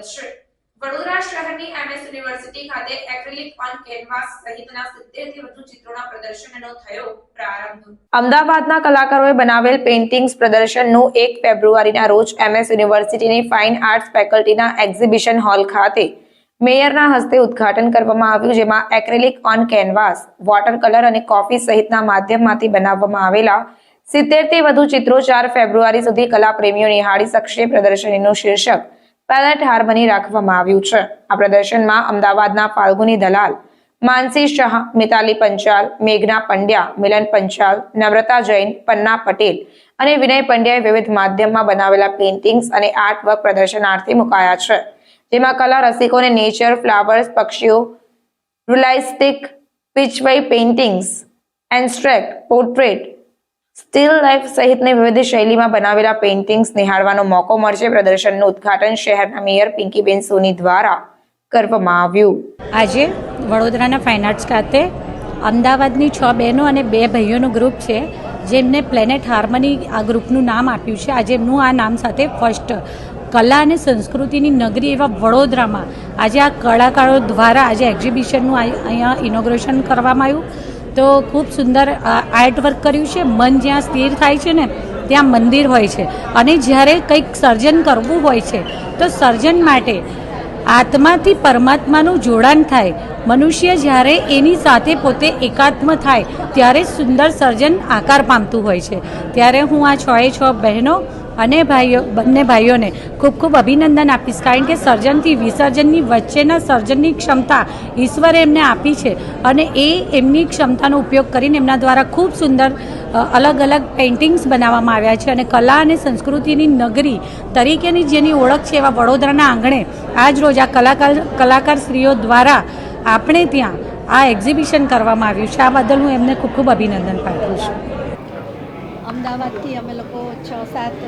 વધશે વડોદરા શહેરની MS university ખાતે એક્રિલિક ઓન કેનવાસ સહિતના 70 થી વધુ ચિત્રોના પ્રદર્શનનો થયો પ્રારંભ. અમદાવાદના કલાકારોએ બનાવેલ પેઇન્ટિંગ્સ પ્રદર્શનનું 1 ફેબ્રુઆરીના રોજ એમએસ યુનિવર્સિટીની ફાઇન આર્ટ્સ ફેકલ્ટીના એક્ઝિબિશન હોલ ખાતે મેયરના હસ્તે ઉદ્ઘાટન કરવામાં આવ્યું, જેમાં acrylic on canvas, water colour અને કોફી સહિતના માધ્યમમાંથી બનાવવામાં આવેલા સિત્તેરથી વધુ ચિત્રો ચાર ફેબ્રુઆરી સુધી કલા પ્રેમીઓ નિહાળી શકશે પ્રદર્શનીનું શીર્ષક. પેલેટ હાર્મની રાખવામાં આવ્યું છે. આ પ્રદર્શનમાં અમદાવાદના ફાલ્ગુની દલાલ, માનસી શાહ, મિતાલી પંચાલ, મેઘના પંડ્યા, મિલન પંચાલ, નમ્રતા જૈન, પન્ના પટેલ અને વિનય પંડ્યાએ વિવિધ માધ્યમમાં બનાવેલા પેઇન્ટિંગ્સ અને આર્ટ વર્ક પ્રદર્શનાર્થે મુકાયા છે. જેમાં કલા રસિકોને નેચર ફ્લાવર્સ પક્ષીઓ realistic Pichwai paintings abstract portrait still life સહિતની વિવિધ શૈલીમાં બનાવેલા પેઇન્ટિંગ્સ નિહાળવાનો મોકો મળશે. પ્રદર્શનનું ઉદ્ઘાટન શહેરના મેયર પિંકીબેન સોની દ્વારા કરવામાં આવ્યું. આજે વડોદરાના ફાઇન આર્ટ્સ ખાતે અમદાવાદની છ બહેનો અને બે ભાઈઓનું ગ્રુપ છે, જેમને પ્લેનેટ હાર્મની આ ગ્રુપનું નામ આપ્યું છે. આજે એમનું આ નામ સાથે ફર્સ્ટ કલા અને સંસ્કૃતિની નગરી એવા વડોદરામાં આજે આ કલાકારો દ્વારા આજે એક્ઝિબિશનનું અહીંયા ઇનોગ્રેશન કરવામાં આવ્યું. તો ખૂબ સુંદર આર્ટ વર્ક કર્યું છે. મન જ્યાં સ્થિર થાય છે ને, ત્યાં મંદિર હોય છે. અને જ્યારે કંઈક સર્જન કરવું હોય છે, તો સર્જન માટે આત્માથી પરમાત્માનું જોડાણ થાય. મનુષ્ય જ્યારે એની સાથે પોતે એકાત્મ થાય, ત્યારે સુંદર સર્જન આકાર પામતું હોય છે. ત્યારે હું આ છ એ છ બહેનો અને ભાઈઓ, બંને ભાઈઓને ખૂબ ખૂબ અભિનંદન આપીશ. કારણ કે સર્જનથી વિસર્જનની વચ્ચેના સર્જનની ક્ષમતા ઈશ્વરે એમને આપી છે અને એ એમની ક્ષમતાનો ઉપયોગ કરીને એમના દ્વારા ખૂબ સુંદર અલગ અલગ પેઇન્ટિંગ્સ બનાવવામાં આવ્યા છે અને કલા અને સંસ્કૃતિની નગરી તરીકેની જેની ઓળખ છે એવા વડોદરાના આંગણે આજ રોજ આ કલાકાર કલાકાર સ્ત્રીઓ દ્વારા આપણે ત્યાં આ એક્ઝિબિશન કરવામાં આવ્યું છે. આ બદલ હું એમને ખૂબ ખૂબ અભિનંદન પાઠવું છું. અમદાવાદથી અમે લોકો છ, સાત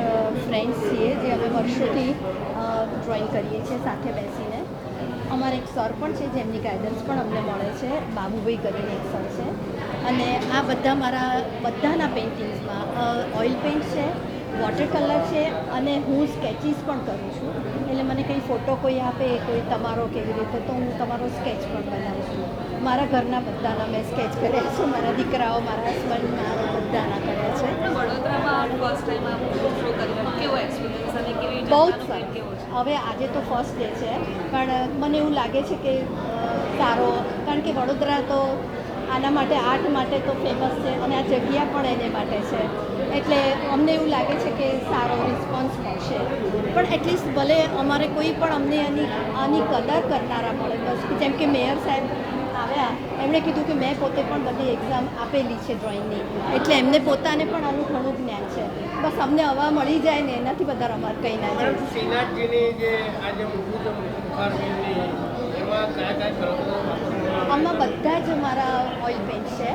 ફ્રેન્ડ્સ છીએ જે અમે વર્ષોથી ડ્રોઈંગ કરીએ છીએ સાથે બેસીને. અમારા એક સર પણ છે જેમની ગાઈડન્સ પણ અમને મળે છે, બાબુભાઈ કરીને એક સર છે. અને આ બધા મારા, બધાના પેઇન્ટિંગ્સમાં ઓઇલ પેઇન્ટ છે વોટર કલર છે અને હું સ્કેચીસ પણ કરું છું. એટલે મને કંઈ ફોટો કોઈ આપે, કોઈ તમારો કેવી રીતે, તો હું તમારો સ્કેચ પણ બનાવું છું. મારા ઘરના બધાના મેં સ્કેચ કર્યા છે. મારા દીકરાઓ મારા હસબન્ડ મારા બધાના કર્યા છે. વડોદરામાં ફર્સ્ટ ટાઈમ આપ શો કરી કેવો એક્સપિરિયન્સ અને કેવી બહુ જ છે? હવે આજે તો ફર્સ્ટ ડે છે. પણ મને એવું લાગે છે કે સારો. કારણ કે વડોદરા તો આના માટે આર્ટ માટે તો ફેમસ છે અને આ જગ્યા પણ એને માટે છે. એટલે અમને એવું લાગે છે કે સારો રિસ્પોન્સ મળશે. પણ એટલીસ્ટ ભલે અમારે કોઈ પણ અમને આની આની કદર કરનારા મળે. બસ જેમ કે મેયર સાહેબ આવ્યા એમણે કીધું કે મેં પોતે પણ બધી એક્ઝામ આપેલી છે ડ્રોઈંગની એટલે એમને પોતાને પણ આનું ઘણું જ્ઞાન છે. બસ અમને હવા મળી જાય ને એનાથી વધારે અમારે કંઈ ના મેડમ જોઈએ શ્રીનાથજીની જે આજે મૂર્તિ છે મુખારબીનની એમાં કયા કયા કલરો વાપરવામાં આમાં બધા જ મારા ઓઇલ પેન્ટ છે.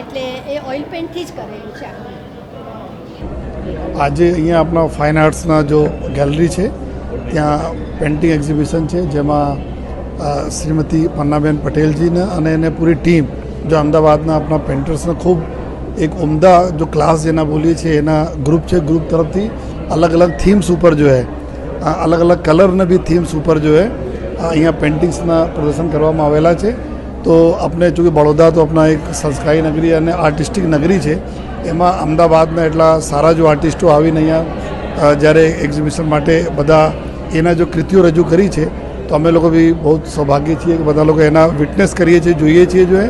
એટલે એ ઓઇલ પેન્ટથી જ કરેલું છે આજે અહીંયા આપણા ફાઇન આર્ટ્સના જો ગેલેરી છે ત્યાં પેન્ટિંગ એક્ઝિબિશન છે જેમાં શ્રીમતી પન્નાબેન પટેલજીને અને એને પૂરી ટીમ જો અમદાવાદના આપણા પેન્ટર્સને ખૂબ એક ઉમદા જો ક્લાસ જેના બોલીએ છીએ, એના ગ્રુપ છે, ગ્રુપ તરફથી અલગ અલગ થીમ્સ ઉપર જો હે અલગ અલગ કલરને બી થીમ્સ ઉપર જો હે અહીંયા પેઇન્ટિંગ્સના પ્રદર્શન કરવામાં આવેલા છે. તો આપણે ચૂંકિ બડોદા તો આપણા એક સંસ્કારી નગરી અને આર્ટિસ્ટિક નગરી છે. એમાં અમદાવાદના એટલા સારા જો આર્ટિસ્ટો આવીને અહીંયા જ્યારે એક્ઝિબિશન માટે બધા એના જો કૃતિઓ રજૂ કરી છે તો અમે લોકો બી બહુ સૌભાગ્ય છીએ કે બધા લોકો એના વિટનેસ કરીએ છીએ જોઈએ છીએ જો એ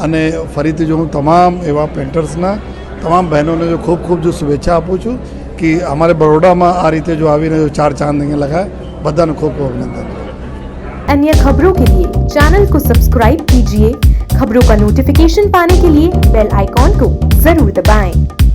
અને ફરીથી જો હું તમામ એવા પેન્ટર્સના તમામ બહેનોને જો ખૂબ ખૂબ જો શુભેચ્છા આપું છું કે અમારે બરોડામાં આ રીતે જો આવીને જો ચાર ચાંદ અહીંયા લગાય બધાને ખૂબ ખૂબ અભિનંદન अन्य खबरों के लिए चैनल को सब्सक्राइब कीजिए खबरों का नोटिफिकेशन पाने के लिए बेल आइकॉन को जरूर दबाएं।